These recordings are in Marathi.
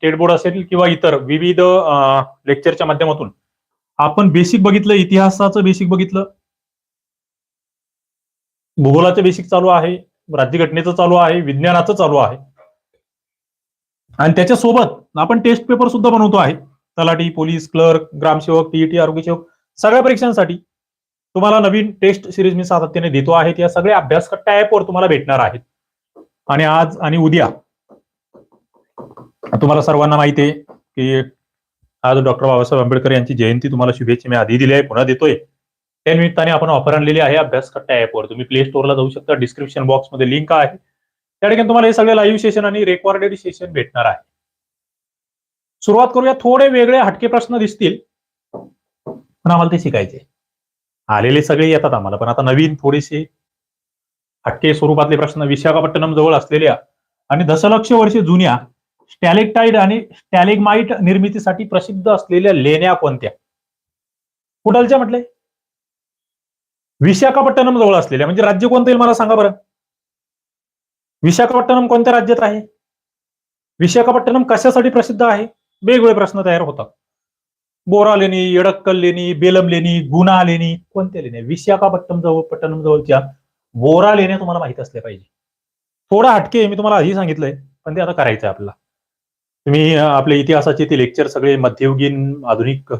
स्टेट बोर्ड असेल किंवा इतर विविध लेक्चरच्या माध्यमातून. आपण बेसिक बघितलं इतिहासाचं बेसिक बघितलं. भूगोलाचं बेसिक चालू आहे राज्यघटनेचं चालू आहे विज्ञानाचं चालू आहे. आणि त्याच्यासोबत आपण टेस्ट पेपर सुद्धा बनवतो आहे. तलाठी पोलीस क्लर्क ग्रामसेवक टीईटी आरोग्य सेवक सगळ्या परीक्षांसाठी तुम्हाला नवीन टेस्ट सिरीज मी सातत्याने देतो आहे. त्या सगळ्या अभ्यासकट्टा ऍपवर तुम्हाला भेटणार आहेत. आणि आज आणि उद्या तुम्हाला सर्वांना माहिती आहे की आज डॉक्टर बाबासाहेब आंबेडकर यांची जयंती तुम्हाला शुभेच्छा मी आधी दिली आहे पुन्हा देतोय. त्या निमित्ताने आपण ऑफर आणलेली आहे अभ्यासकट्टा ऍपवर तुम्ही प्ले स्टोअरला जाऊ शकता. डिस्क्रिप्शन बॉक्समध्ये लिंक आहे. त्या ठिकाणी तुम्हाला हे सगळे लाईव्ह सेशन आणि रेकॉर्डेड सेशन भेटणार आहे. सुरुवात करूया. थोडे वेगळे हटके प्रश्न दिसतील. पण आम्हाला ते शिकायचे आलेले सगळे येतात आम्हाला. पण आता नवीन थोडेसे हटके स्वरूपातले प्रश्न. विशाखापट्टणम जवळ असलेल्या आणि दशलक्ष वर्षे जुन्या स्टॅलेक्टाईड आणि स्टॅलेगमाइट निर्मितीसाठी प्रसिद्ध असलेल्या लेण्या कोणत्या? कुठलच्या म्हटले? विशाखापट्टणम जवळ असलेल्या म्हणजे राज्य कोणतं येईल मला सांगा बरं. विशाखापट्टणम कोणत्या राज्यात आहे? विशाखापट्टणम कशासाठी प्रसिद्ध आहे? वेगवेगळे प्रश्न तयार होतात. बोरा लेणी यडक्कल लेणी बेलम लेणी गुना लेणी कोणत्या लेण्या? विशाखापट्टणम जवळ पट्टणम जवळच्या बोरा लेण्या तुम्हाला माहीत असल्या पाहिजे. थोडा हटके मी तुम्हाला आधी सांगितलंय पण ते आता करायचं आहे आपल्याला. तुम्ही आपले आपल्या इतिहासाचे ते लेक्चर सगळे मध्ययुगीन आधुनिक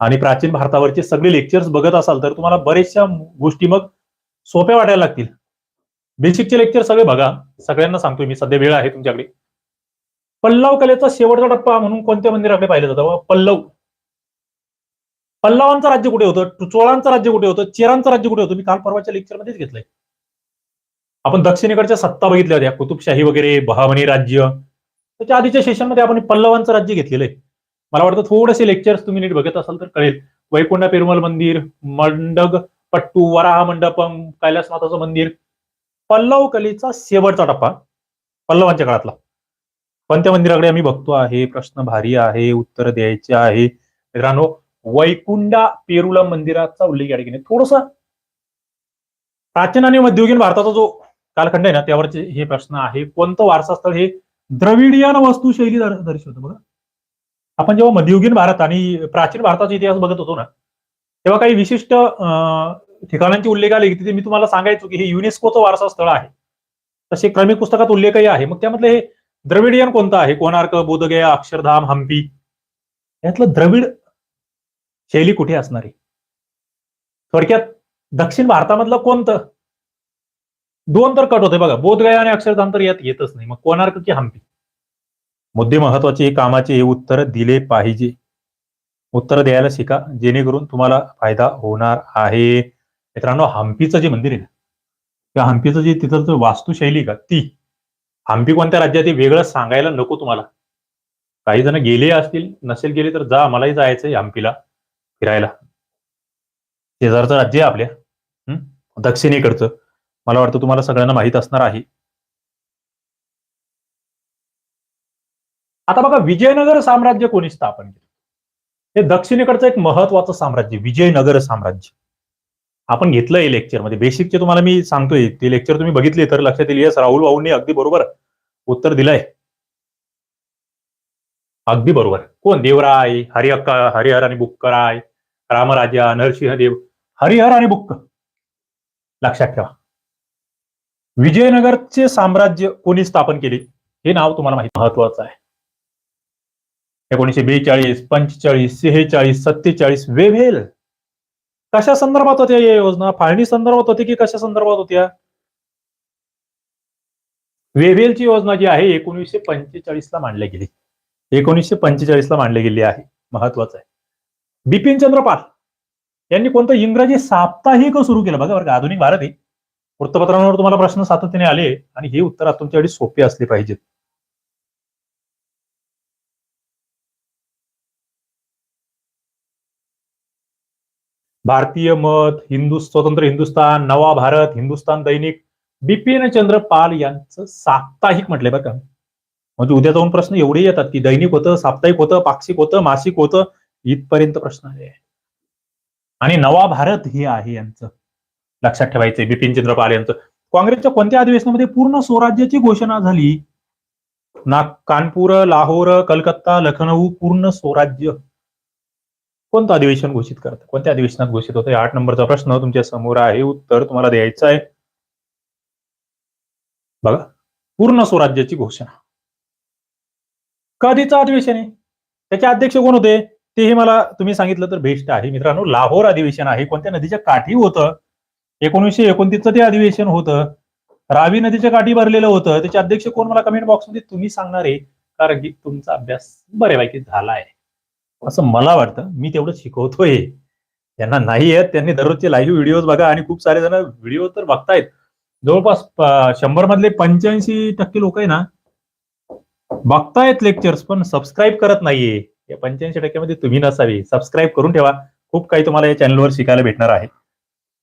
आणि प्राचीन भारतावरचे सगळे लेक्चर्स बघत असाल तर तुम्हाला बरेचशा गोष्टी मग सोप्या वाटायला लागतील. बेसिकचे लेक्चर सगळे बघा. सगळ्यांना सांगतोय मी सध्या वेळ आहे तुमच्याकडे. पल्लव कलेचा शेवटचा टप्पा म्हणून कोणत्या मंदिराकडे पाहिलं जातं? पल्लव. पल्लवांचं राज्य कुठे होतं? चोळांचं राज्य कुठे होतं? चेरांचं राज्य कुठे होतं? मी काल परवाच्या लेक्चरमध्येच घेतलंय. आपण दक्षिणेकडच्या सत्ता बघितल्या होत्या. कुतुबशाही वगैरे बहामनी राज्य त्याच्या आधीच्या सेशनमध्ये आपण पल्लवांचं राज्य घेतलेलं आहे. मला वाटतं थोडेसे लेक्चर्स तुम्ही नीट बघत असाल तर कळेल. वैकुंठ पेरुमल मंदिर मंडग पट्टू वराह मंडपम कैलासनाथाचं मंदिर पल्लव कलेचा शेवटचा टप्पा पल्लवांच्या काळातला. कोणत्या मंदिराकडे आम्ही बघतो आहे प्रश्न भारी आहे उत्तर द्यायचे आहे. मित्रांनो वैकुंडा पेरुला मंदिराचा उल्लेख या ठिकाणी थोडस प्राचीन आणि मध्ययुगीन भारताचा जो कालखंड आहे ना त्यावरचे हे प्रश्न आहे. कोणतं वारसा स्थळ हे द्रविडियन वस्तुशैली दर्शवतो. बघा. आपण जेव्हा मध्ययुगीन भारत आणि प्राचीन भारताचा इतिहास बघत होतो ना तेव्हा काही विशिष्ट अं, ठिकाणांचे उल्लेख आले की तिथे मी तुम्हाला सांगायचो की हे युनेस्कोचं वारसा स्थळ आहे. तसे क्रमिक पुस्तकात उल्लेखही आहे. मग त्यामधलं हे द्रविडियन कोणतं आहे? कोणार्क बोधगया अक्षरधाम हम्पी? यातलं द्रविड शैली कुठे असणार आहे? थोडक्यात दक्षिण भारतामधलं कोणतं? दोन तर कट होते बघा. बोधगया आणि अक्षरधाम तर यात येतच नाही. मग कोणार्क की हम्पी मुद्दे महत्त्वाचे कामाचे हे उत्तर दिले पाहिजे. उत्तर द्यायला शिका. जेणेकरून तुम्हाला फायदा होणार आहे. मित्रांनो हम्पीचं जे मंदिर आहे ना त्या हम्पीचं जे तिथं वास्तुशैली का ती हम्पी कोणत्या राज्यात हे वेगळं सांगायला नको तुम्हाला. काही जण गेले असतील नसेल गेले तर जा मलाही जायचंय हम्पीला फिरायला. शेजारचं राज्य आहे आपल्या. दक्षिणेकडचं. मला वाटतं तुम्हाला सगळ्यांना माहीत असणार आहे. आता बघा विजयनगर साम्राज्य कोणी स्थापन केलं? हे दक्षिणेकडचं एक महत्वाचं साम्राज्य विजयनगर साम्राज्य. आपण घेतलंय लेक्चरमध्ये बेसिकचे तुम्हाला मी सांगतोय. ते लेक्चर तुम्ही बघितले तर लक्षात येईल. येस राहुल भाऊंनी अगदी बरोबर उत्तर दिलंय. अगदी बरोबर. कोण? देवराय हरिहक्का हरिहर आणि बुक्कराय रामराजा नरसिंहदेव. हरिहर आणि बुक्क. लक्षात ठेवा. विजयनगरचे साम्राज्य कोणी स्थापन केले? हे नाव तुम्हाला माहिती महत्वाचं आहे. एकोणीशे बेचाळीस पंचेचाळीस सेहेचाळीस सत्तेचाळीस वेव्हेल कशा संदर्भात होत्या या योजना? फाळणी संदर्भात होती की कशा संदर्भात होत्या? वेव्हेलची योजना जी आहे एकोणीसशे पंचेचाळीस ला मांडली गेली. एकोणीसशे पंचेचाळीस ला मांडली गेली आहे. महत्वाचं आहे. बिपिन चंद्र पाल यांनी कोणतं इंग्रजी साप्ताहिक सुरू केलं? बघा बरं का आधुनिक भारत आहे वृत्तपत्रांवर तुम्हाला प्रश्न सातत्याने आले आणि हे उत्तर तुमच्यासाठी सोपे असले पाहिजेत. भारतीय मत हिंदू स्वतंत्र हिंदुस्तान नवा भारत हिंदुस्तान दैनिक बिपिन चंद्र पाल यांचं साप्ताहिक म्हटलंय बरं का. म्हणजे उद्या जाऊन प्रश्न एवढे येतात की दैनिक होतं साप्ताहिक होतं पाक्षिक होतं मासिक होतं इथपर्यंत प्रश्न आले आणि नवा भारत हे आहे यांचं. लक्षात ठेवायचे बिपिन चंद्र पाल यांचं. काँग्रेसच्या कोणत्या अधिवेशनामध्ये पूर्ण स्वराज्याची घोषणा झाली? ना कानपूर लाहोर कलकत्ता लखनऊ पूर्ण स्वराज्य. कोणतं अधिवेशन घोषित करतं? कोणत्या अधिवेशनात घोषित होतं? आठ नंबरचा प्रश्न तुमच्यासमोर आहे. उत्तर तुम्हाला द्यायचं आहे. बघा. पूर्ण स्वराज्याची घोषणा. कधीचं अधिवेशन आहे? त्याचे अध्यक्ष कोण होते? तेही मला तुम्ही सांगितलं तर बेस्ट आहे. मित्रांनो लाहोर अधिवेशन आहे. कोणत्या नदीच्या काठी होतं? एकोणीसशे एकोणतीसचं ते अधिवेशन होतं. रावी नदीच्या काठी भरलेलं होतं. त्याचे अध्यक्ष कोण मला कमेंट बॉक्समध्ये तुम्ही सांगणार आहे. कारण की तुमचा अभ्यास बऱ्यापैकी झाला आहे. असं मला वाटतं. मी तेवढं शिकवतोय. त्यांना नाही आहेत त्यांनी दररोजचे लाईव्ह व्हिडिओज बघा. आणि खूप सारे जण व्हिडिओ तर बघतायत. जवळपास शंभर मधले पंच्याऐंशी टक्के लोक आहे ना बघतायत लेक्चर्स पण सबस्क्राईब करत नाहीये. या पंच्याऐंशी टक्क्यामध्ये तुम्ही नसावे. सबस्क्राईब करून ठेवा. खूप काही तुम्हाला या चॅनलवर शिकायला भेटणार आहे.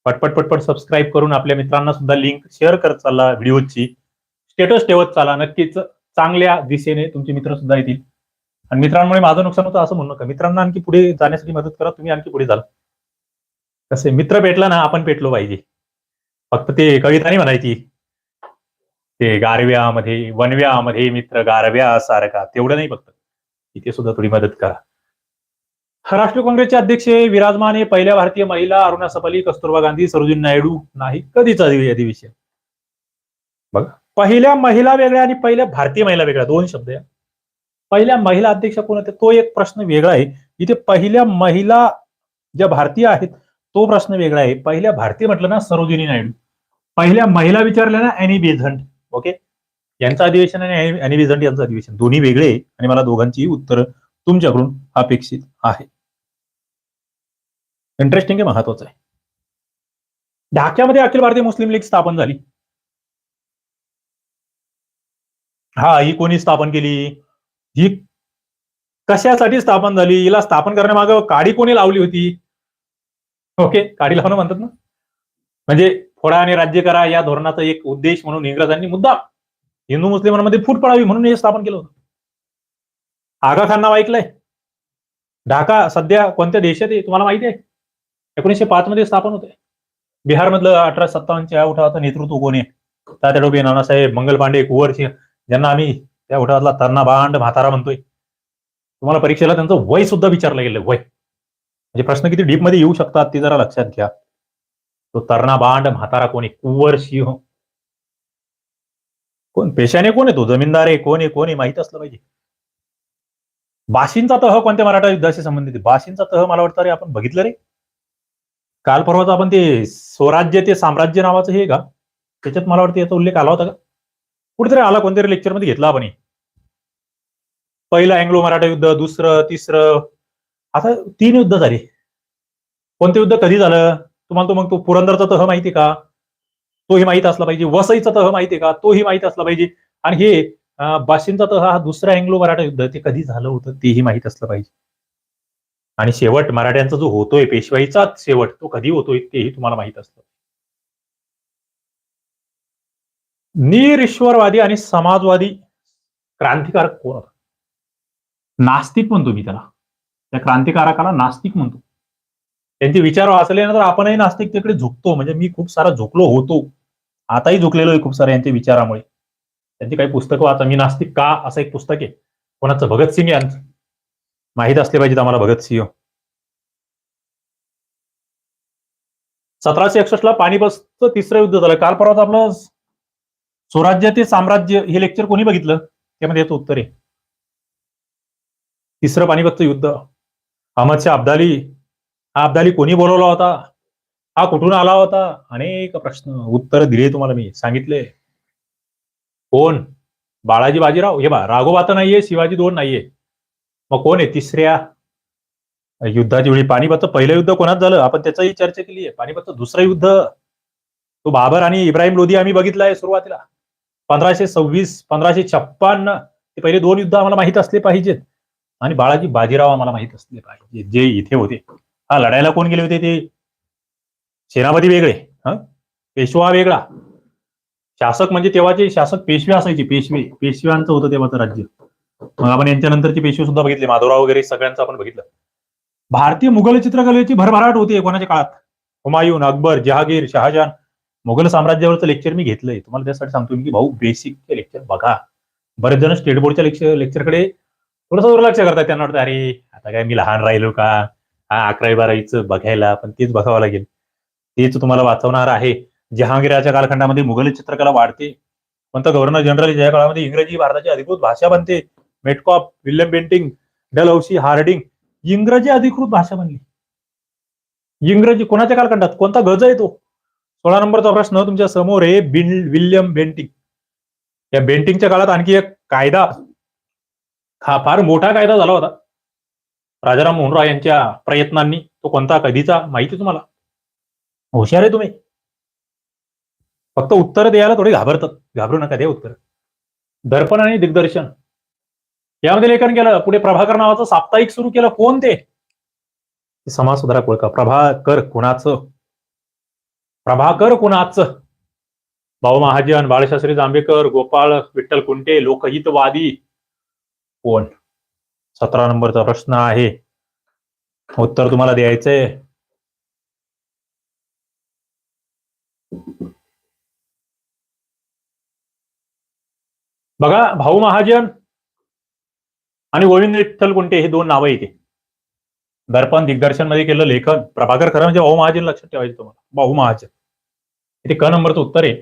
पटपट पटपट सबस्क्राईब करून आपल्या मित्रांना सुद्धा लिंक शेअर करत चालला व्हिडिओची स्टेटस ठेवत चाला. नक्कीच चांगल्या दिशेने तुमचे मित्र सुद्धा येतील. आणि मित्रांमुळे माझं नुकसान होतं असं म्हणू नका. मित्रांना आणखी पुढे जाण्यासाठी मदत करा. तुम्ही आणखी पुढे जाल. कसे मित्र पेटला ना आपण पेटलो पाहिजे. फक्त ते कविता नाही म्हणायची. ते गारव्यामध्ये वनव्यामध्ये मित्र गारव्या सारखा. तेवढं नाही फक्त. इथे सुद्धा थोडी मदत करा. राष्ट्रीय काँग्रेसचे अध्यक्ष विराजमान हे पहिल्या भारतीय महिला अरुणा सपली कस्तुरबा गांधी सरोजिनी नायडू नाही. कधीच अधि- अधिवेशन बघा. पहिल्या महिला वेगळ्या आणि पहिल्या भारतीय महिला वेगळ्या. दोन शब्द आहे पहिल्या महिला अध्यक्ष कोण होते? तो एक प्रश्न वेगळा आहे. इथे पहिल्या महिला ज्या भारतीय आहेत तो प्रश्न वेगळा आहे. पहिल्या भारतीय म्हटलं ना सरोजिनी नायडू. पहिल्या महिला विचारल्या ना अॅनी बेझंट. ओके? यांचं अधिवेशन आणि अॅनी बेझंट यांचं अधिवेशन. दोन्ही वेगळे आणि मला दोघांची उत्तर तुमच्याकडून अपेक्षित आहे इंटरेस्टिंग आहे महत्वाचं आहे. ढाक्यामध्ये अखिल भारतीय मुस्लिम लीग स्थापन झाली. हा ही कोणी स्थापन केली? ही कशासाठी स्थापन झाली? हिला स्थापन करण्यामागं काडी कोणी लावली होती? ओके काडी लावणं म्हणतात ना? म्हणजे फोडा आणि राज्य करा या धोरणाचा एक उद्देश म्हणून इंग्रजांनी मुद्दा हिंदू मुस्लिमांमध्ये फूट पडावी म्हणून हे स्थापन केलं होतं. आगा खान नाव ऐकलंय? ढाका सध्या कोणत्या देशात आहे तुम्हाला माहिती आहे? एकोणीसशे पाच मध्ये स्थापन होते. बिहारमधलं अठरा सत्तावन्नच्या उठावाचं नेतृत्व कोण आहे? तात्या टोपे नानासाहेब मंगल पांडे कुंवर सिंह ज्यांना आम्ही त्या उठावातला तरणा बांड म्हातारा म्हणतोय. तुम्हाला परीक्षेला त्यांचं वय सुद्धा विचारलं गेलं वय. म्हणजे प्रश्न किती डीपमध्ये येऊ शकतात ते जरा लक्षात घ्या. तो तरणा बांड म्हातारा कोण आहे? कुंवर सिंह हो. कोण? पेशाने कोण आहे तो? जमीनदार आहे कोण आहे कोण आहे? माहीत असलं पाहिजे. बाशींचा तह कोणत्या मराठा युद्धाशी संबंधित बाशींचा तह मला वाटतं रे आपण बघितलं रे. काल परवाच आपण ते स्वराज्य ते साम्राज्य नावाचं हे का? त्याच्यात मला वाटतं याचा उल्लेख आला होता का? कुठेतरी आला कोणत्यातरी लेक्चरमध्ये घेतला आपण पहिलं अँग्लो मराठा युद्ध दुसरं तिसरं आता तीन युद्ध झाली. कोणतं युद्ध कधी झालं? तुम्हाला तो मग तो पुरंदरचा तह माहिती का? तोही माहीत असला पाहिजे. वसईचा तह माहिती का? तोही माहीत असला पाहिजे. आणि हे बाशींचा तह हा दुसरा अँग्लो मराठा युद्ध ते कधी झालं होतं तेही माहीत असलं पाहिजे. आणि शेवट मराठ्यांचा जो होतोय पेशवाईचा शेवट तो कधी होतोय तेही तुम्हाला माहीत असतं. निरीश्वरवादी आणि समाजवादी क्रांतिकारक कोण होता? नास्तिक म्हणतो मी त्याला. त्या क्रांतिकारकाला नास्तिक म्हणतो. त्यांचे विचार वाचले ना तर आपणही नास्तिकतेकडे झुकतो. म्हणजे मी खूप सारा झुकलो होतो. आताही झुकलेलो आहे खूप साऱ्या यांच्या विचारामुळे. त्यांची काही पुस्तकं वाचा. मी नास्तिक का? असं एक पुस्तक आहे. कोणाचं? भगतसिंग यांचं. माहीत असले पाहिजेत आम्हाला भगतसिंह सतराशे एकसष्ट ला पानिपतचं तिसरं युद्ध झालं. काल परवाच आपलं स्वराज्य ते साम्राज्य हे लेक्चर कोणी बघितलं? त्यामध्ये येतं उत्तर आहे. तिसरं पानिपतचं युद्ध. अहमदशाह अब्दाली. हा अब्दाली कोणी बोलवला होता? हा कुठून आला होता? अनेक प्रश्न. उत्तर दिले तुम्हाला मी. सांगितले. कोण? बाळाजी बाजीराव. हे बा राघोबा नाहीये शिवाजी दोन नाहीये. मग कोण आहे? तिसऱ्या युद्धाची वेळी पानिपतचं पहिलं युद्ध कोणात झालं? आपण त्याचाही चर्चा केली आहे. पानिपतचं दुसरं युद्ध तो बाबर आणि इब्राहिम लोधी आम्ही बघितलाय सुरुवातीला. पंधराशे सव्वीस पंधराशे छप्पन्न ते पहिले दोन युद्ध आम्हाला माहीत असले पाहिजेत. आणि बाळाजी बाजीराव आम्हाला माहीत असले पाहिजे जे इथे होते. हा लढायला कोण गेले होते ते? सेनापती वेगळे हा? पेशवा वेगळा. शासक म्हणजे तेव्हाचे शासक पेशवे असायचे. पेशवे पेशव्यांचं होतं तेव्हाचं राज्य. मग आपण यांच्या पेशवी सुद्धा बघितले माधवराव वगैरे सगळ्यांचं आपण बघितलं. भारतीय मुघल चित्रकलेची भरभराट होती कोणाच्या काळात? हुमायून अकबर जहागीर शहाजहान. मुघल साम्राज्यावरचं लेक्चर मी घेतलंय. तुम्हाला त्यासाठी सांगतो की भाऊ बेसिक लेक्चर बघा. बरेच जण स्टेट बोर्डच्या लेक्चर लेक्चरकडे थोडंसं दुर्लक्ष करतात. त्यांना वाटतं अरे आता काय मी लहान राहिलो का? हा अकरावी बारावीचं बघायला पण तेच बघावं लागेल. तेच तुम्हाला वाचवणार आहे. जहांगीराच्या कालखंडामध्ये मुघल चित्रकला वाढते. पण तर गव्हर्नर जनरल या काळामध्ये इंग्रजी भारताची अधिकृत भाषा बनते. Metcalfe William Bentinck Dalhousie Hardinge इंग्रजी अधिकृत भाषा बनली. इंग्रजी कोणाच्या कालखंडात? कोणता गज आहे तो? सोळा नंबरचा प्रश्न तुमच्यासमोर आहे बिन विल्यम बेंटिंग. या बेंटिंगच्या काळात आणखी एक कायदा हा फार मोठा कायदा झाला होता. राजाराम मोहन राय यांच्या प्रयत्नांनी तो कोणता कधीचा माहिती तुम्हाला? हुशार आहे तुम्ही. फक्त उत्तर द्यायला थोडे घाबरतात. घाबरू नका द्या उत्तर. दर्पण आणि दिग्दर्शन. यामध्ये लेखन केलं पुढे प्रभाकर नावाचं साप्ताहिक सुरू केलं. कोण ते? समाज सुधारक ओळखा. प्रभाकर कुणाचं? प्रभाकर कुणाचं? भाऊ महाजन बाळशास्त्री जांभेकर गोपाळ विठ्ठल कुंटे लोकहितवादी. कोण? सतरा नंबरचा प्रश्न आहे. उत्तर तुम्हाला द्यायचंय. बघा भाऊ महाजन आणि गोविंद विठ्ठल कुंटे हे दोन नावं येते. दर्पण दिग्दर्शनमध्ये केलं लेखन. प्रभाकर खरं म्हणजे भाऊ महाजन लक्षात ठेवायचं तुम्हाला. भाऊ महाजन इथे क नंबरचं उत्तर आहे.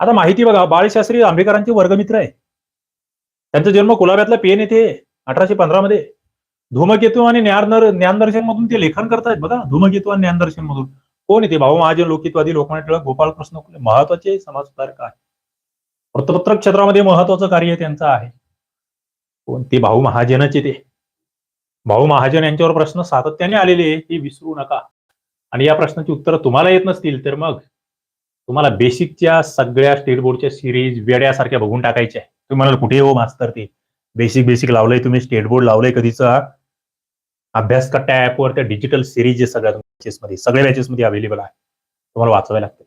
आता माहिती बघा बाळशास्त्री आंबेकरांचे वर्गमित्र आहे. त्यांचा जन्म कुलाब्यातला पेन येथे अठराशे पंधरा मध्ये. धूमकेतू आणि ज्ञानदर ज्ञानदर्शन मधून ते लेखन करतायत बघा. धूमकेतू आणि ज्ञानदर्शन मधून कोण येते? भाऊ महाजन लोकितवादी लोकमान्य टिळक गोपाळकृष्ण फुले महत्त्वाचे समाजसुधारक आहे वृत्तपत्र क्षेत्रामध्ये महत्वाचं कार्य त्यांचं आहे. कोणते भाऊ महाजनच ते. भाऊ महाजन यांच्यावर प्रश्न सातत्याने आलेले हे विसरू नका. आणि या प्रश्नाची उत्तर तुम्हाला येत नसतील तर मग तुम्हाला बेसिकच्या सगळ्या स्टेट बोर्डच्या सिरीज वेड्यासारख्या बघून टाकायच्या तुम्ही म्हणाल कुठे हो मास्तर ते? बेसिक बेसिक लावलंय तुम्ही स्टेट बोर्ड लावलंय कधीचा. अभ्यास कट्टा ऍपवर त्या डिजिटल सिरीज सगळ्या बॅचेसमध्ये सगळ्या बॅचेसमध्ये अवेलेबल आहे. तुम्हाला वाचवावे लागते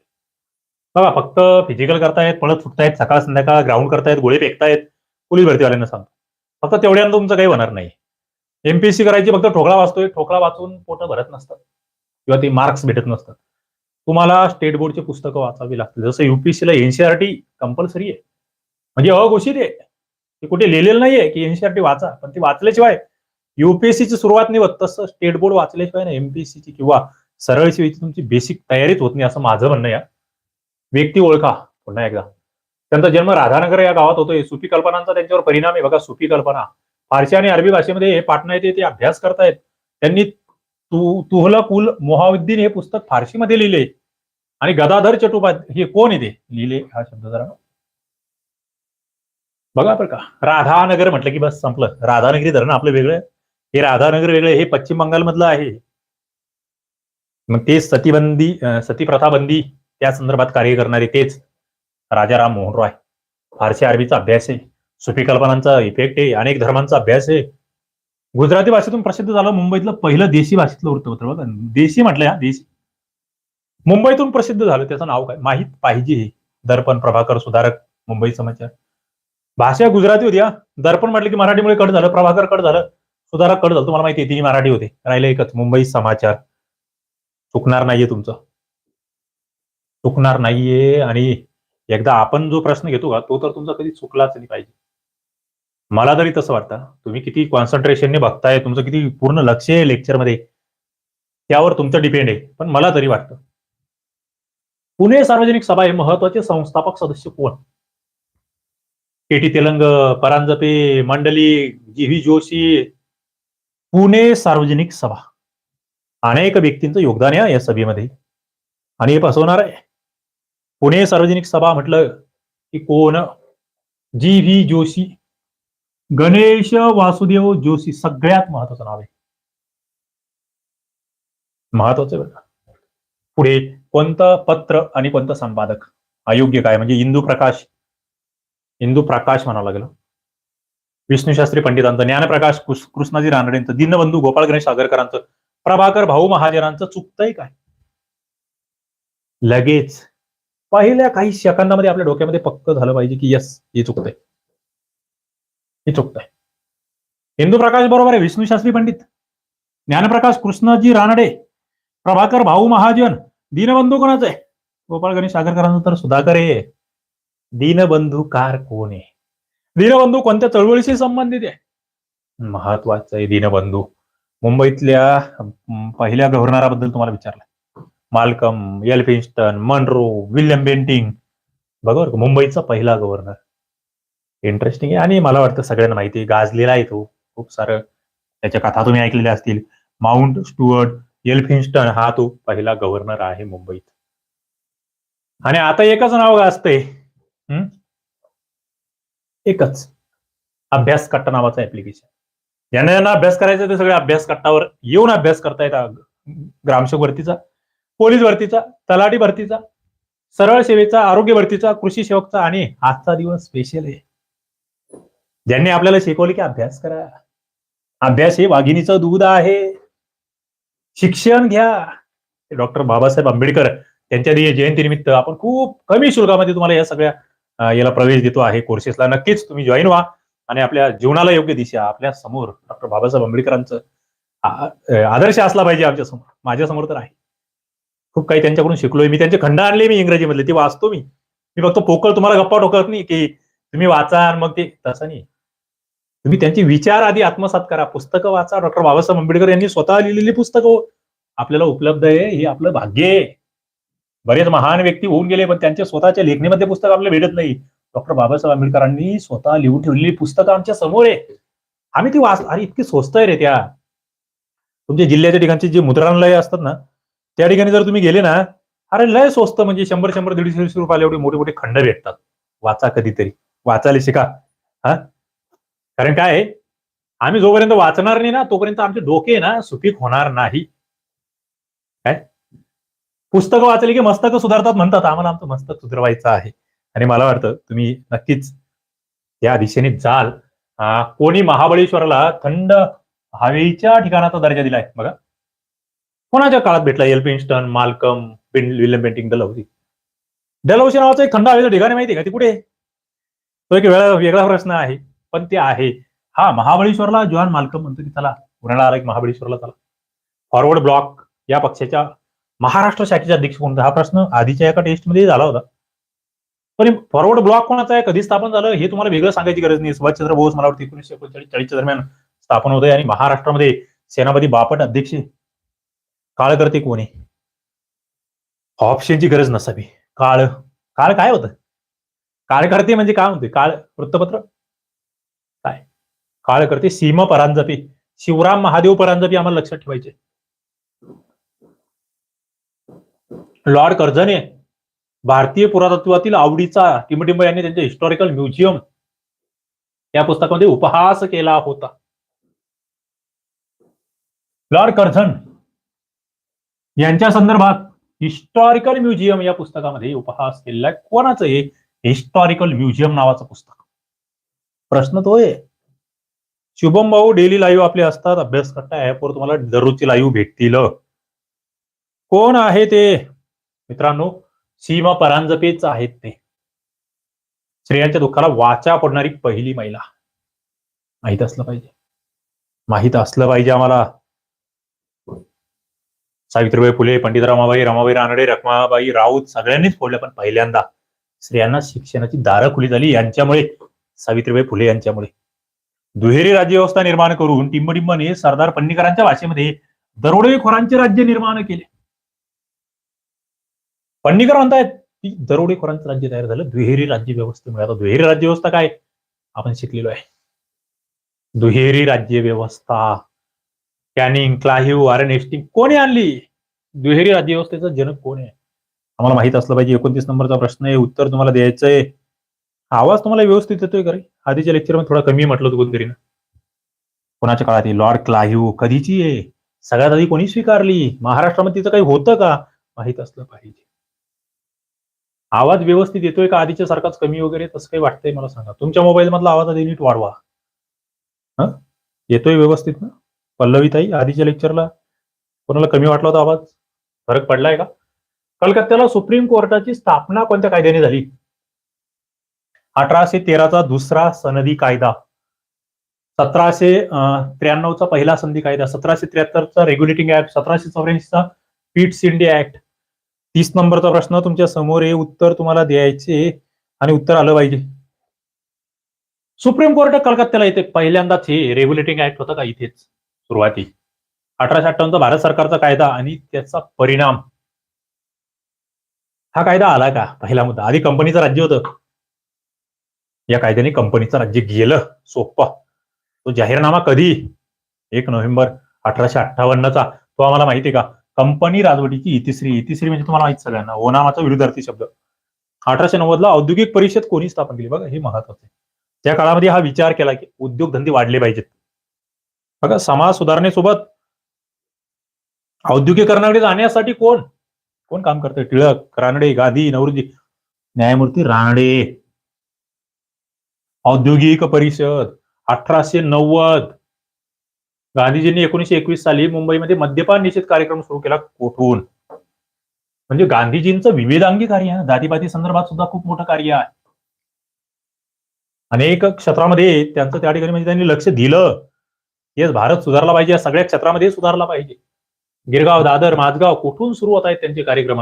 बघा फक्त फिजिकल करतायत पळत फुटतायत सकाळ संध्याकाळ ग्राउंड करतायत गोळे फेकतायत पोलीस भरतीवाल्यांना सांगतो. फक्त तेवढ्यानं तुमचं काही होणार नाही. एमपीएससी करायची फक्त ठोकळा वाचतोय ठोकळा वाचून पोट भरत नसतात. किंवा ते मार्क्स भेटत नसतात. तुम्हाला स्टेट बोर्डची पुस्तकं वाचावी लागतील. जसं युपीएससीला एनसीआरटी कंपल्सरी आहे. म्हणजे अघोषित आहे. ते कुठे लिहिलेलं नाहीये की एनसीआरटी वाचा. पण ते वाचल्याशिवाय युपीएससीची सुरुवात नाही होत. तसं स्टेट बोर्ड वाचल्याशिवाय ना एमपीएससीची किंवा सरळ शिवायची तुमची बेसिक तयारीच होत नाही असं माझं म्हणणं या व्यक्ती ओळखा पुन्हा एकदा. त्यांचा जन्म राधानगर या गावात होतोय. सुफी कल्पनांचा त्यांच्यावर परिणाम आहे. बघा सुफी कल्पना. फारसी आणि अरबी भाषेमध्ये हे पाटणा येते ते अभ्यास करतायत. त्यांनी तु तुहला कुल मोहाउद्दीन हे पुस्तक फारसीमध्ये लिहिले. आणि गदाधर चटोपाध्याय हे कोण येते लिहिले हा शब्द जरा. बघा बरं का. राधानगर म्हटलं की बस संपलं. राधानगरी धरण आपलं वेगळं. हे राधानगर वेगळं हे पश्चिम बंगालमधलं आहे. मग ते सतीबंदी सती प्रथा बंदी त्या संदर्भात कार्य करणारे तेच. राजाराम मोहन रॉय. फारसी अरबीचा अभ्यास आहे. सुफी कल्पनांचा इफेक्ट आहे. अनेक धर्मांचा अभ्यास आहे. गुजराती भाषेतून प्रसिद्ध झालं मुंबईतलं पहिलं देशी भाषेतलं वृत्तपत्र बघा. देशी म्हटलं हा देशी. मुंबईतून प्रसिद्ध झालं. त्याचं नाव काय? माहीत पाहिजे हे. दर्पण प्रभाकर सुधारक मुंबई समाचार. भाषा गुजराती होती हा. दर्पण म्हटलं की मराठीमुळे कट झालं. प्रभाकर कट झालं. सुधारक कट झालं. तुम्हाला माहिती आहे तिन्ही मराठी होते. राहिले एकच मुंबई समाचार. चुकणार नाहीये तुमचं. चुकणार नाहीये आणि एकदा आपण जो प्रश्न घेतो का तो तर तुमचा कधी चुकलाच नाही पाहिजे. मला तरी तसं वाटतं तुम्ही किती कॉन्सन्ट्रेशनने बघताय तुमचं किती पूर्ण लक्ष आहे लेक्चरमध्ये त्यावर तुमचं डिपेंड आहे पण मला तरी वाटतं. पुणे सार्वजनिक सभा हे महत्त्वाचे संस्थापक सदस्य कोण? के टी तेलंग परांजपे मंडली जी व्ही जोशी पुणे सार्वजनिक सभा. अनेक व्यक्तींचं योगदान आहे या सभेमध्ये. आणि हे फसवणार आहे. पुणे सार्वजनिक सभा म्हटलं की कोण? G V Joshi. Ganesh Vasudev Joshi सगळ्यात महत्वाचं नाव आहे. महत्वाचं बघा. पुढे कोणतं पत्र आणि कोणतं संपादक? अयोग्य काय? म्हणजे इंदू प्रकाश. इंदू प्रकाश म्हणावं लागलं. विष्णूशास्त्री पंडितांचं ज्ञानप्रकाश कृष्णाजी रानडेंचं दीनबंधू गोपाळ गणेश सागरकरांचं प्रभाकर भाऊ महाजनांचं चुकतंय काय? लगेच. पहिल्या काही सेकंदामध्ये आपल्या डोक्यामध्ये पक्क झालं पाहिजे की यस हे चुकतंय. हे चुकतंय. हिंदू प्रकाश बरोबर आहे विष्णू शास्त्री पंडित. ज्ञानप्रकाश कृष्णजी रानडे प्रभाकर भाऊ महाजन दीनबंधू कोणाचं? आहे गोपाळ गणेश सागरकरांचं तर सुधाकर आहे. दीनबंधू कार कोण आहे? दीनबंधू कोणत्या चळवळीशी संबंधित आहे? महत्वाचं आहे दीनबंधू. मुंबईतल्या पहिल्या गव्हर्नराबद्दल तुम्हाला विचारलं. Malcolm Elphinstone Munro William Bentinck. बघा बरं मुंबईचा पहिला गव्हर्नर इंटरेस्टिंग आहे. आणि मला वाटतं सगळ्यांना माहिती आहे गाजलेला आहे तो. खूप सारं त्याच्या कथा तुम्ही ऐकलेल्या असतील. माउंट स्टुअर्ट एल्फिन्स्टन हा तो पहिला गव्हर्नर आहे मुंबईत. आणि आता एकच नाव गाजतंय. एकच. अभ्यास कट्टा नावाचं ऍप्लिकेशन ज्यांना ज्यांना अभ्यास करायचा ते सगळे अभ्यास कट्टावर येऊन अभ्यास करतायत येतात ग्रामसेवक वरतीचा. पोलीस भरतीचा तलाठी भरतीचा सरळ सेवेचा आरोग्य भरतीचा कृषी सेवकचा आणि आजचा दिवस स्पेशल आहे. ज्यांनी आपल्याला शिकवले की अभ्यास करा. अभ्यास हे वाघिणीचं दूध आहे. शिक्षण घ्या. डॉक्टर बाबासाहेब आंबेडकर त्यांच्या जयंतीनिमित्त आपण खूप कमी शुल्कामध्ये तुम्हाला या सगळ्या याला प्रवेश देतो आहे. कोर्सेसला नक्कीच तुम्ही जॉईन व्हा आणि आपल्या जीवनाला योग्य दिशा आपल्यासमोर डॉक्टर बाबासाहेब आंबेडकरांचं आदर्श असला पाहिजे आमच्यासमोर. माझ्यासमोर तर आहे. खूप काही त्यांच्याकडून शिकलोय. मी त्यांचे खंड आणले मी इंग्रजीमधले. ते वाचतो मी. मी फक्त पोकळ तुम्हाला गप्पा ठोकत नाही की तुम्ही वाचा आणि मग ते तसं नाही. तुम्ही त्यांचे विचार आधी आत्मसात करा. पुस्तकं वाचा. डॉक्टर बाबासाहेब आंबेडकर यांनी स्वतः लिहिलेली पुस्तकं आपल्याला उपलब्ध आहे. हे आपलं भाग्य आहे. बरेच महान व्यक्ती होऊन गेले पण त्यांच्या स्वतःच्या लेखणीमध्ये पुस्तक आपल्याला भेटत नाही. डॉक्टर बाबासाहेब आंबेडकरांनी स्वतः लिहून ठेवलेली पुस्तकं आमच्यासमोर आहे. आम्ही ती वाच अरे इतकी स्वस्त आहे रे त्या. तुमच्या जिल्ह्याच्या ठिकाणचे जे मुद्रालय असतात ना त्या ठिकाणी जर तुम्ही गेले ना अरे लय स्वस्त म्हणजे शंभर शंभर दीडशे दीडशे रुपयाला एवढे मोठे मोठे खंड भेटतात. वाचा कधीतरी. वाचायला शिका. हा? कारण काय आहे, आम्ही जोपर्यंत वाचणार नाही ना तोपर्यंत आमचे डोके ना सुपीक होणार नाही. काय? पुस्तकं वाचली की मस्तक सुधारतात म्हणतात. आम्हाला आमचं मस्तक सुधारवायचं आहे. आणि मला वाटतं तुम्ही नक्कीच या दिशेने जाल. कोणी महाबळेश्वरला थंड हवेच्या ठिकाणाचा दर्जा दिलाय. बघा. कोणाच्या काळात भेटला एल्फिन्स्टन मालकम पिन विल्यम पेंटिंग डलहौसी डलहौसी नावाचं एक थंड हवेचं ठिकाण माहिती आहे का? ते कुठे तो एक वेगळा वेगळा प्रश्न आहे पण ते आहे. हा महाबळेश्वरला जॉन मालकम म्हणतो की चला पुण्याला आला की महाबळेश्वरला चला. फॉरवर्ड ब्लॉक या पक्षाच्या महाराष्ट्र शाखेच्या अध्यक्ष कोणता हा प्रश्न आधीच्या एका टेस्टमध्ये झाला होता. पण फॉरवर्ड ब्लॉक कोणाचा आहे? कधी स्थापन झालं? हे तुम्हाला वेगळं सांगायची गरज नाही. सुभाषचंद्र बोस मला वाटतं एकोणीसशे एकोणचाळीस चाळीसच्या दरम्यान स्थापन होते आणि महाराष्ट्रामध्ये सेनापती बापट अध्यक्ष काळकर्ते कोण? आहे ऑप्शनची गरज नसावी. काळ. काळ काय होतं? काळकर्ते म्हणजे काय म्हणते काळ वृत्तपत्र? काय? काळ करते सीमा परांजपी. शिवराम महादेव परांजपी आम्हाला लक्षात ठेवायचे. लॉर्ड कर्जने भारतीय पुरातत्वातील आवडीचा टिमटिंब यांनी त्यांच्या हिस्टॉरिकल म्युझियम या पुस्तकामध्ये उपहास केला होता. लॉर्ड कर्झन यांच्या संदर्भात हिस्टॉरिकल म्युझियम या पुस्तकामध्ये उपहास केलेला आहे. कोणाचं हे? हिस्टॉरिकल म्युझियम नावाचं पुस्तक. प्रश्न तो आहे. शुभम भाऊ डेली लाईव्ह आपले असतात. अभ्यास करता ऍपवर तुम्हाला दररोजची लाईव्ह भेटतील. कोण आहे ते? मित्रांनो सीमा परांजपेच आहेत ते. स्त्रियांच्या दुःखाला वाचा पडणारी पहिली महिला. माहीत असलं पाहिजे. माहीत असलं पाहिजे आम्हाला. सावित्रीबाई फुले पंडित रमाबाई रमाबाई रानडे रखमाबाई राऊत सगळ्यांनीच फोडल्या पण पहिल्यांदा स्त्रियांना शिक्षणाची दारं खुली झाली यांच्यामुळे सावित्रीबाई फुले यांच्यामुळे. दुहेरी राज्यव्यवस्था निर्माण करून टिंबडिंबने सरदार पन्नीकरांच्या भाषेमध्ये दरोडेखोरांचे राज्य निर्माण केले. पन्नीकर म्हणतायत की दरोडेखोरांचं राज्य तयार झालं. दुहेरी राज्य व्यवस्थेमुळे आता दुहेरी राज्य व्यवस्था काय? आपण शिकलेलो आहे. दुहेरी राज्य व्यवस्था Canning Clive Warren Hastings कोणी आणली? दुहेरी राज्यव्यवस्थेचा जनक कोण आहे? आम्हाला माहीत असलं पाहिजे एकोणतीस नंबरचा प्रश्न आहे उत्तर तुम्हाला द्यायचंय. आवाज तुम्हाला व्यवस्थित येतोय का रे? आधीच्या लेक्चरमध्ये थोडा कमी म्हटलं होतं कोणतरी ना. कोणाच्या काळात लॉर्ड क्लाहिव कधीची आहे? सगळ्यात आधी कोणी स्वीकारली? महाराष्ट्रामध्ये तिचं काही होतं का? माहीत असलं पाहिजे. आवाज व्यवस्थित येतोय का? आधीच्या सारखाच कमी वगैरे तसं काही वाटतंय मला सांगा. तुमच्या मोबाईल मधला आवाज आधी नीट वाढवा. हा? येतोय व्यवस्थित ना? पल्लवी ताई आधीच्या लेक्चरला कोणाला कमी वाटला होता आवाज? फरक पडलाय का? कलकत्त्याला सुप्रीम कोर्टाची स्थापना कोणत्या कायद्याने झाली? अठराशे तेराचा दुसरा सनदी कायदा. सतराशे त्र्याण्णवचा पहिला संधी कायदा. सतराशे त्र्याहत्तरचा रेग्युलेटिंग ऍक्ट सतराशे चौऱ्याऐंशीचा पीट्स इंडिया ऍक्ट तीस नंबरचा प्रश्न तुमच्यासमोर आहे. उत्तर तुम्हाला द्यायचे आणि उत्तर आलं पाहिजे. सुप्रीम कोर्ट कलकत्त्याला येते पहिल्यांदाच हे रेग्युलेटिंग ऍक्ट होतं का? इथेच. सुरुवाती. अठराशे अठ्ठावन्नचा भारत सरकारचा कायदा आणि त्याचा परिणाम. हा कायदा आला का? पहिला मुद्दा. आधी कंपनीचं राज्य होतं. या कायद्याने कंपनीचं राज्य गेलं. सोप्पा तो जाहीरनामा कधी? एक नोव्हेंबर अठराशे अठ्ठावन्नचा तो आम्हाला माहिती आहे का? कंपनी राजवटीची इतिश्री. इतिश्री म्हणजे तुम्हाला माहिती सगळ्यांना. ओनामाचा विरुद्धार्थी शब्द. अठराशे नव्वदला औद्योगिक परिषद कोणी स्थापन केली? बघा हे महत्वाचं त्या काळामध्ये हा विचार केला की उद्योगधंदे वाढले पाहिजेत. बघा समाज सुधारणेसोबत औद्योगिकरणाकडे जाण्यासाठी कोण? कोण काम करतंय? टिळक रानडे गांधी नवरोजी न्यायमूर्ती रानडे. औद्योगिक परिषद अठराशे नव्वद. गांधीजींनी एकोणीशे एकवीस साली मुंबईमध्ये मद्यपान निषेध कार्यक्रम सुरू केला कोठून? म्हणजे गांधीजींचं विविधांगी कार्य आहे जातीपाती संदर्भात सुद्धा खूप मोठं कार्य आहे. अनेक क्षेत्रामध्ये त्यांचं त्या ठिकाणी म्हणजे त्यांनी लक्ष दिलं. येस भारत सुधारला पाहिजे या सगळ्या क्षेत्रामध्ये सुधारला पाहिजे. गिरगाव दादर माझगाव कुठून सुरू होत आहेत त्यांचे कार्यक्रम?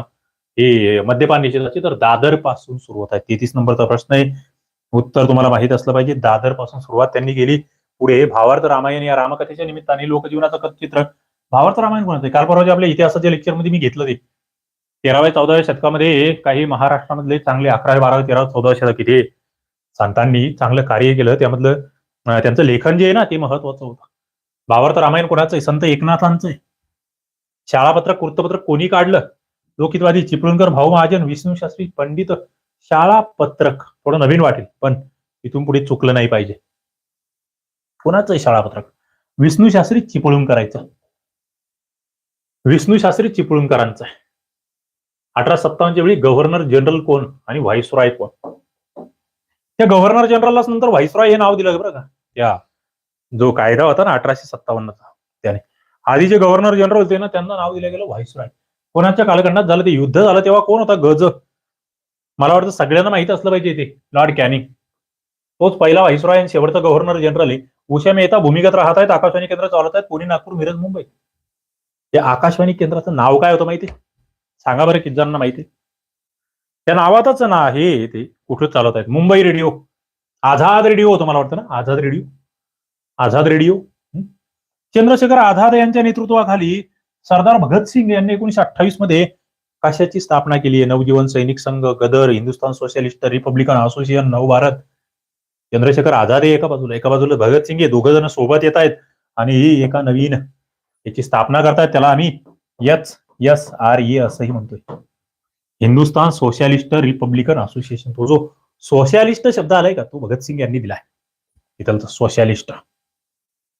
हे मद्यपान निषेधाचे तर दादरपासून सुरू होत आहेत तेहतीस नंबरचा प्रश्न आहे. उत्तर तुम्हाला माहीत असलं पाहिजे दादरपासून सुरुवात त्यांनी केली. पुढे भावार्थ रामायण या रामकथेच्या निमित्ताने लोकजीवनाचं चित्र. भावार्थ रामायण कोणाचं काल परवाच्या आपल्या इतिहासाच्या लेक्चरमध्ये मी घेतलं ते. तेराव्या चौदाव्या शतकामध्ये काही महाराष्ट्रामधले चांगले अकराव्या बाराव्या तेराव्या चौदाव्या शतक इथे संतांनी चांगलं कार्य केलं. त्यामधलं त्यांचं लेखन जे आहे ना ते महत्वाचं होतं. भावार्थ रामायण कोणाचं आहे संत एकनाथांचं आहे शाळापत्रक वृत्तपत्र कोणी काढलं? लोकितवादी चिपळूणकर भाऊ महाजन विष्णू शास्त्री पंडित शाळा पत्रक. थोडं नवीन वाटेल पण इथून पुढे चुकलं नाही पाहिजे. कोणाचं आहे शाळापत्रक? विष्णू शास्त्री चिपळूणकरायचं विष्णू शास्त्री चिपळूणकरांचं. आहे अठरा सत्तावन्नच्या वेळी गव्हर्नर जनरल कोण आणि व्हाईसरॉय कोण? त्या गव्हर्नर जनरललाच नंतर व्हाईसरॉय हे नाव दिलं बरं का? त्या जो कायदा होता ना अठराशे सत्तावन्नचा त्याने. आधी जे गव्हर्नर जनरल होते ना त्यांना नाव दिलं गेलं व्हाईसरॉय कोणाच्या कालखंडात झालं ते? युद्ध झालं तेव्हा कोण होता? गज. मला वाटतं सगळ्यांना माहीत असलं पाहिजे ते लॉर्ड कॅनिंग. तोच पहिला व्हाईसरॉय आणि शेवटचा गव्हर्नर जनरल आहे. उषा मेहता भूमिगत राहत आहेत आकाशवाणी केंद्र चालवत आहेत पुणे नागपूर मिरज मुंबई. या आकाशवाणी केंद्राचं नाव काय होतं माहिती? सांगा बरं किती जणांना माहिती? त्या नावातच ना हे ते कुठं चालवत आहेत? मुंबई रेडिओ. आझाद रेडिओ होतं मला वाटतं ना आझाद रेडिओ. आझाद रेडिओ. चंद्रशेखर आझाद यांच्या नेतृत्वाखाली सरदार भगतसिंग यांनी एकोणीशे अठ्ठावीसमध्ये कशाची स्थापना केली आहे. Navjeevan Sainik Sangh Ghadar Hindustan socialist republican association Navbharat Chandrashekhar Azad आहे एका बाजूला. एका बाजूला भगतसिंग हे दोघ जण सोबत येत आहेत आणि ही एका नवीन याची स्थापना करतायत त्याला आम्ही एच एस आर ए असंही म्हणतोय. Hindustan socialist republican association. तो जो सोशलिस्ट शब्द आलाय का? तो भगतसिंग यांनी दिलाय. इथं सोशलिस्ट.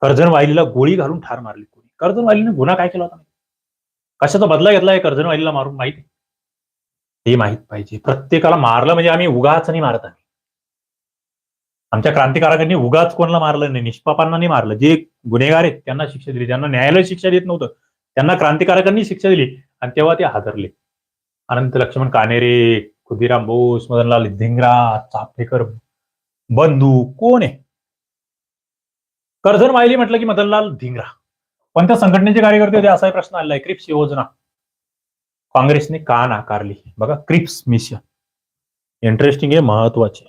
कर्जनवाहिलीला गोळी घालून ठार मारली कोणी? कर्जनवाहिलीने गुन्हा काय केला होता कशाचा बदला घेतलाय कर्जनवाहिलीला मारून माहिती? हे माहीत पाहिजे. प्रत्येकाला मारलं म्हणजे आम्ही उगाच नाही मारत आम्ही आमच्या क्रांतिकारकांनी उगाच कोणाला मारलं नाही निष्पापांना नाही मारलं. जे गुन्हेगार आहेत त्यांना शिक्षा दिली. ज्यांना न्यायालय शिक्षा देत नव्हतं त्यांना क्रांतिकारकांनी शिक्षा दिली आणि तेव्हा ते हादरले. अनंत लक्ष्मण कानेरे खुदिराम बोस मदनलाल धिंगरा चाफेकर बंधू कोण आहे? कर्जन वाहिली म्हटलं की मदनलाल धिंगरा. पण त्या संघटनेचे कार्यकर्ते होते? असाही प्रश्न आलेला आहे. क्रिप्स योजना. काँग्रेसने का नाकारली? बघा क्रिप्स मिशन. इंटरेस्टिंग आहे महत्त्वाचे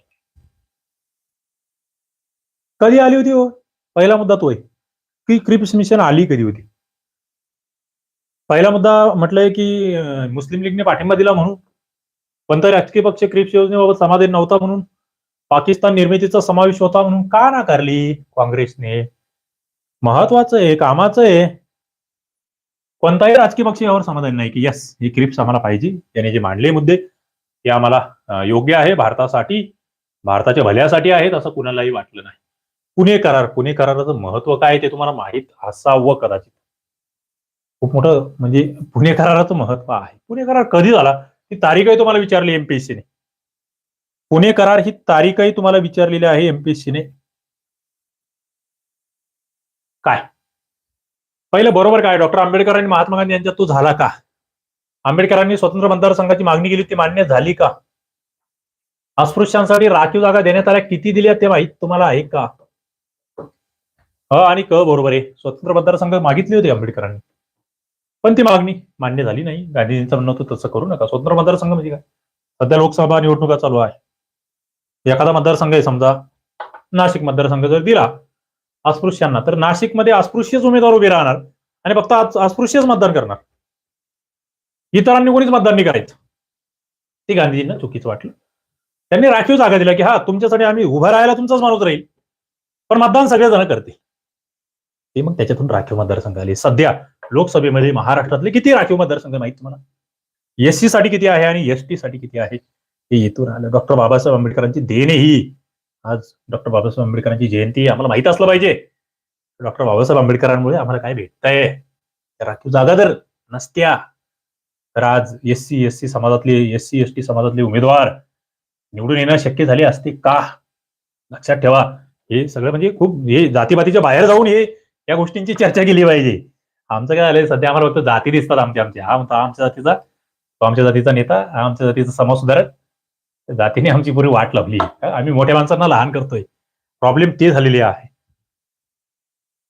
कधी आली होती हो? पहिला मुद्दा तो आहे. की क्रिप्स मिशन आली कधी होती? पहिला मुद्दा म्हटलंय की मुस्लिम लीगने पाठिंबा दिला म्हणून. पण तर राजकीय पक्ष क्रिप्स योजनेबाबत समाधान नव्हता म्हणून. पाकिस्तान निर्मितीचा समावेश होता म्हणून का नाकारली? काँग्रेसने. महत्वाचं आहे कामाचं आहे. कोणताही राजकीय पक्ष यावर समाधान नाही की यस ही क्रिप्स आम्हाला पाहिजे. त्याने जे मांडले मुद्दे ते आम्हाला योग्य आहे भारतासाठी भारताच्या भल्यासाठी आहेत असं कुणालाही वाटलं नाही. पुणे करार पुणे कराराचं महत्त्व काय ते तुम्हाला माहीत असावं कदाचित. खूप मोठं म्हणजे पुणे कराराचं महत्त्व आहे. पुणे करार कधी झाला? ती तारीखही तुम्हाला विचारली एमपीएससीने पुणे करार ही तारीखही तुम्हाला विचारलेली आहे एमपीएससीने काय? पहिलं बरोबर काय? डॉक्टर आंबेडकर आणि महात्मा गांधी यांच्यात तो झाला का? आंबेडकरांनी स्वतंत्र मतदारसंघाची मागणी केली ती मान्य झाली का? अस्पृश्यांसाठी राखीव जागा देण्यात आल्या किती दिल्या ते माहीत तुम्हाला आहे का? अ आणि क बरोबर आहे. स्वतंत्र मतदारसंघ मागितली होती आंबेडकरांनी. पण ती मागणी मान्य झाली नाही. गांधीजींचं म्हणणं होतं तसं करू नका. स्वतंत्र मतदारसंघ म्हणजे काय? सध्या लोकसभा निवडणुका चालू आहे. एखादा मतदारसंघ आहे समजा नाशिक मतदारसंघ जर दिला अस्पृश्यांना तर नाशिकमध्ये अस्पृश्यच उमेदवार उभे राहणार आणि फक्त अस्पृश्यच मतदान करणार. इतरांनी कोणीच मतदान नाही करायचं. ते गांधीजींना चुकीचं वाटलं. त्यांनी राखीव जागा दिला की हा तुमच्यासाठी आम्ही उभं राहायला तुमचाच माणूस राहील पण मतदान सगळेजण करतील. ते मग त्याच्यातून राखीव मतदारसंघ आले. सध्या लोकसभेमध्ये महाराष्ट्रातले किती राखीव मतदारसंघ माहिती तुम्हाला? एससी साठी किती आहे आणि एस टी साठी किती आहे? हे इथून आलं डॉक्टर बाबासाहेब आंबेडकरांची देण ही. आज डॉक्टर बाबासाहेब आंबेडकरांची जयंती आम्हाला माहीत असलं पाहिजे. डॉक्टर बाबासाहेब आंबेडकरांमुळे आम्हाला काय भेटतंय? त्या राखीव जागा जर नसत्या. तर आज एस सी एस सी समाजातले एस सी एस टी समाजातले उमेदवार निवडून येणं शक्य झाले असते का? लक्षात ठेवा. हे सगळं म्हणजे खूप हे जातीपातीच्या बाहेर जाऊन हे या गोष्टींची चर्चा केली पाहिजे. आमचं काय झालंय? सध्या आम्हाला फक्त जाती दिसतात आमच्या आमच्या. हा आमच्या जातीचा तो आमच्या जातीचा नेता आमच्या जातीचा समाज सुधारक जातीने आमची पुरी वाट लावली आम्ही मोठ्या माणसांना लहान करतोय. प्रॉब्लेम ते झालेले आहे.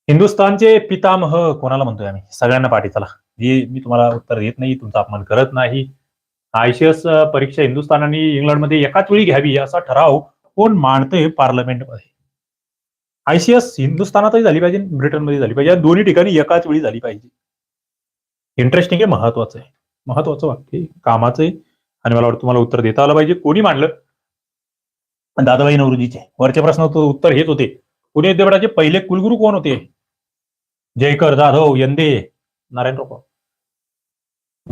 हिंदुस्थानचे पितामह कोणाला म्हणतोय आम्ही? सगळ्यांना पाठी चला. जे मी तुम्हाला उत्तर देत नाही तुमचा अपमान करत नाही. आयसीएस परीक्षा हिंदुस्थान आणि इंग्लंडमध्ये एकाच वेळी घ्यावी असा ठराव कोण मांडतोय पार्लमेंटमध्ये? आयसीएस हिंदुस्थानातही झाली पाहिजे ब्रिटनमध्ये झाली पाहिजे. या दोन्ही ठिकाणी एकाच वेळी झाली पाहिजे. इंटरेस्टिंग आहे महत्वाचं आहे. महत्वाचं वाक्य कामाचं आहे. आणि मला वाटतं तुम्हाला उत्तर देता आलं पाहिजे. कोणी मांडलं? दादाबाई नवरोजीचे. वरच्या प्रश्नाचं उत्तर हेच होते. पुणे विद्यापीठाचे पहिले कुलगुरू कोण होते? जयकर जाधव यंदे नारायण रोप.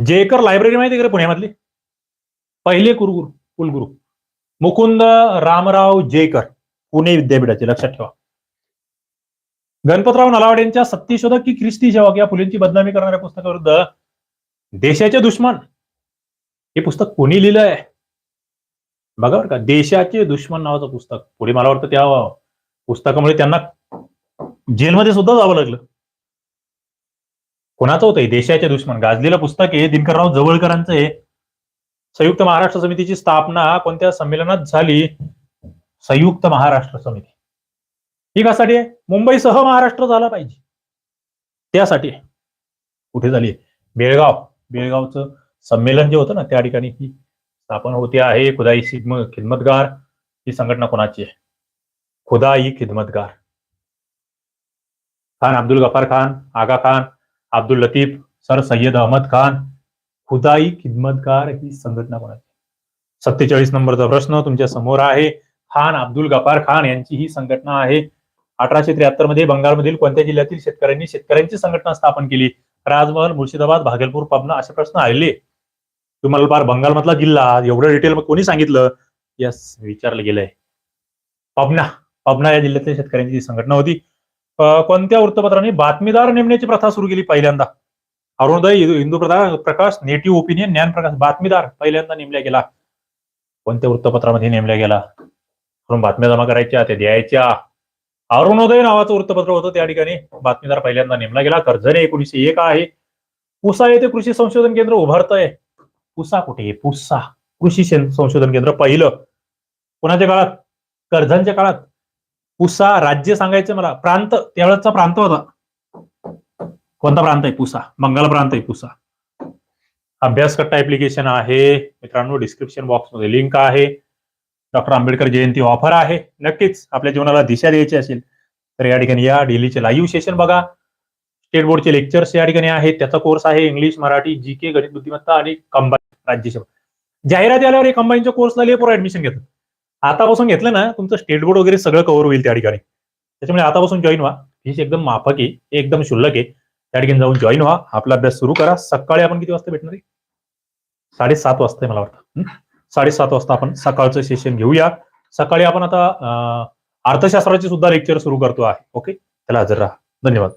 जयकर लायब्ररी माहिती का पुण्यामधली? पहिले कुलगुरू कुलगुरू. मुकुंद रामराव जयकर पुणे विद्यापीठाचे. लक्षात ठेवा. गणपतराव नलावड यांच्या सत्यशोधक की ख्रिस्ती सेवक या फुलेंची बदनामी करणाऱ्या पुस्तकाविरुद्ध देशाचे दुश्मन हे पुस्तक कोणी लिहिलंय? बघा बरं का देशाचे दुश्मन नावाचं पुस्तक. पुढे मला वाटतं त्या पुस्तकामुळे त्यांना जेलमध्ये सुद्धा जावं लागलं. कोणाचं होतं देशाचे दुश्मन. गाजलेलं पुस्तक आहे. दिनकरराव जवळकरांचं आहे. संयुक्त महाराष्ट्र समितीची स्थापना कोणत्या संमेलनात झाली? संयुक्त महाराष्ट्र समिती. ही कशासाठी आहे? मुंबईसह महाराष्ट्र झाला पाहिजे. त्यासाठी. आहे. कुठे झाली? बेळगाव. बेळगावचं संमेलन जे होतं ना त्या ठिकाणी ही स्थापन होती आहे. खुदाई खिदमतगार. ही संघटना कोणाची आहे? खुदाई खिदमतगार. खान अब्दुल गफार खान आगा खान अब्दुल लतीफ सर सय्यद अहमद खान. खुदाई खिदमतगार ही संघटना कोणाची सत्तेचाळीस नंबरचा प्रश्न तुमच्यासमोर आहे. खान अब्दुल गफार खान यांची ही संघटना आहे. अठराशे त्र्याहत्तरमध्ये बंगालमधील कोणत्या जिल्ह्यातील शेतकऱ्यांनी शेतकऱ्यांची संघटना स्थापन केली? राजमहल मुर्शिदाबाद भागलपूर पबना असे प्रश्न आलेले. तुम्हाला फार बंगालमधला जिल्हा एवढं डिटेल मग कोणी सांगितलं? यस विचारलं गेलंय. पबना पबना या जिल्ह्यातल्या शेतकऱ्यांची संघटना होती. कोणत्या वृत्तपत्राने बातमीदार नेमण्याची प्रथा सुरू केली पहिल्यांदा? अरुणोदय हिंदू प्रकाश नेटिव्ह ओपिनियन ज्ञान प्रकाश बातमीदार पहिल्यांदा नेमल्या गेला. कोणत्या वृत्तपत्रामध्ये नेमल्या गेला? म्हणून बातम्या जमा करायच्या त्या द्यायच्या. अरुणोदय नावाचं वृत्तपत्र होतं त्या ठिकाणी. बातमीदार पहिल्यांदा नेमला गेला. कर्जने एकोणीसशे एक आहे. पुसा येथे कृषी संशोधन केंद्र उभारतंय. पुसा कुठे? पुसा. कृषी संशोधन केंद्र पहिलं. कोणाच्या काळात? कर्जांच्या काळात. पुसा राज्य सांगायचं मला. प्रांत. त्यावेळेचा प्रांत होता. कोणता प्रांत आहे? पुसा. बंगाल प्रांत आहे पुसा. अभ्यास कट्टा ऍप्लिकेशन आहे. मित्रांनो डिस्क्रिप्शन बॉक्समध्ये लिंक आहे. डॉक्टर आंबेडकर जयंती ऑफर आहे. नक्कीच आपल्या जीवनाला दिशा द्यायची असेल तर या ठिकाणी या डेलीचे लाईव्ह सेशन बघा. स्टेट बोर्डचे लेक्चर्स या ठिकाणी आहेत. त्याचा कोर्स आहे इंग्लिश मराठी जी के गणित बुद्धिमत्ता आणि कंबाईन राज्यसेवा जाहिरात आल्यावर कंबाईनच्या कोर्सला लेपोर ऍडमिशन घेतात. आतापासून घेतलं ना तुमचं स्टेट बोर्ड वगैरे सगळं कव्हर होईल त्या ठिकाणी. त्याच्यामुळे आतापासून जॉईन व्हा. फीस एकदम माफक आहे एकदम शुल्लक आहे. त्या ठिकाणी जाऊन जॉईन व्हा. आपला अभ्यास सुरू करा. सकाळी आपण किती वाजता भेटणार आहे? साडेसात वाजता आहे मला वाटतं. साडेसात वाजता आपण सकाळचं सेशन घेऊया. सकाळी आपण आता अर्थशास्त्राचे सुद्धा लेक्चर सुरू करतो आहे. ओके त्याला हजर राहा. धन्यवाद.